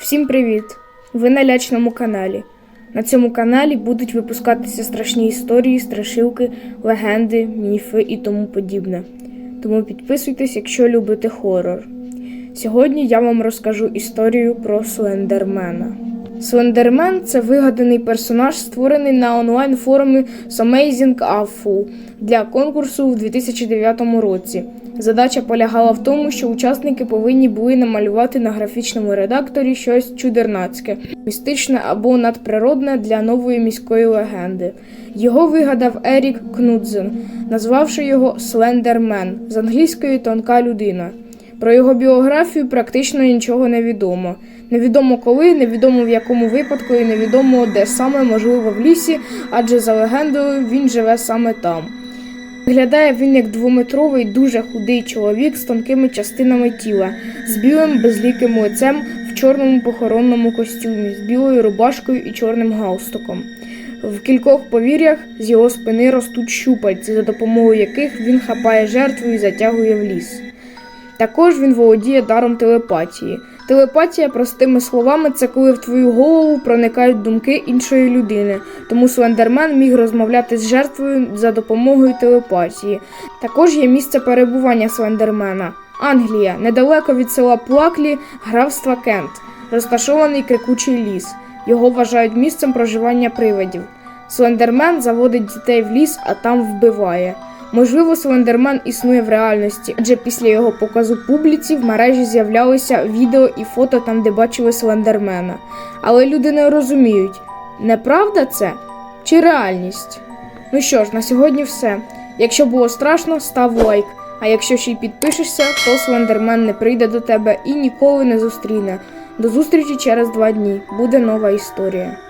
Всім привіт! Ви на лячному каналі. На цьому каналі будуть випускатися страшні історії, страшилки, легенди, міфи і тому подібне. Тому підписуйтесь, якщо любите хорор. Сьогодні я вам розкажу історію про Слендермена. Слендермен це вигаданий персонаж, створений на онлайн форумі Amazing Awful для конкурсу в 2009 році. Задача полягала в тому, що учасники повинні були намалювати на графічному редакторі щось чудернацьке, містичне або надприродне для нової міської легенди. Його вигадав Ерік Кнудзен, назвавши його Слендермен з англійської тонка людина. Про його біографію практично нічого не відомо. Невідомо коли, невідомо в якому випадку і невідомо де саме, можливо, в лісі, адже за легендою він живе саме там. Виглядає він як двометровий, дуже худий чоловік з тонкими частинами тіла, з білим безліким лицем в чорному похоронному костюмі, з білою рубашкою і чорним галстуком. В кількох повір'ях з його спини ростуть щупальці, за допомогою яких він хапає жертву і затягує в ліс. Також він володіє даром телепатії. Телепатія, простими словами, це коли в твою голову проникають думки іншої людини. Тому Слендермен міг розмовляти з жертвою за допомогою телепатії. Також є місце перебування Слендермена Англія, недалеко від села Плаклі, графства Кент, розташований крикучий ліс. Його вважають місцем проживання привидів. Слендермен заводить дітей в ліс, а там вбиває. Можливо, Слендермен існує в реальності, адже після його показу публіці в мережі з'являлися відео і фото там, де бачили Слендермена. Але люди не розуміють, неправда це чи реальність. Ну що ж, на сьогодні все. Якщо було страшно, став лайк. А якщо ще й підпишешся, то Слендермен не прийде до тебе і ніколи не зустріне. До зустрічі через два дні. Буде нова історія.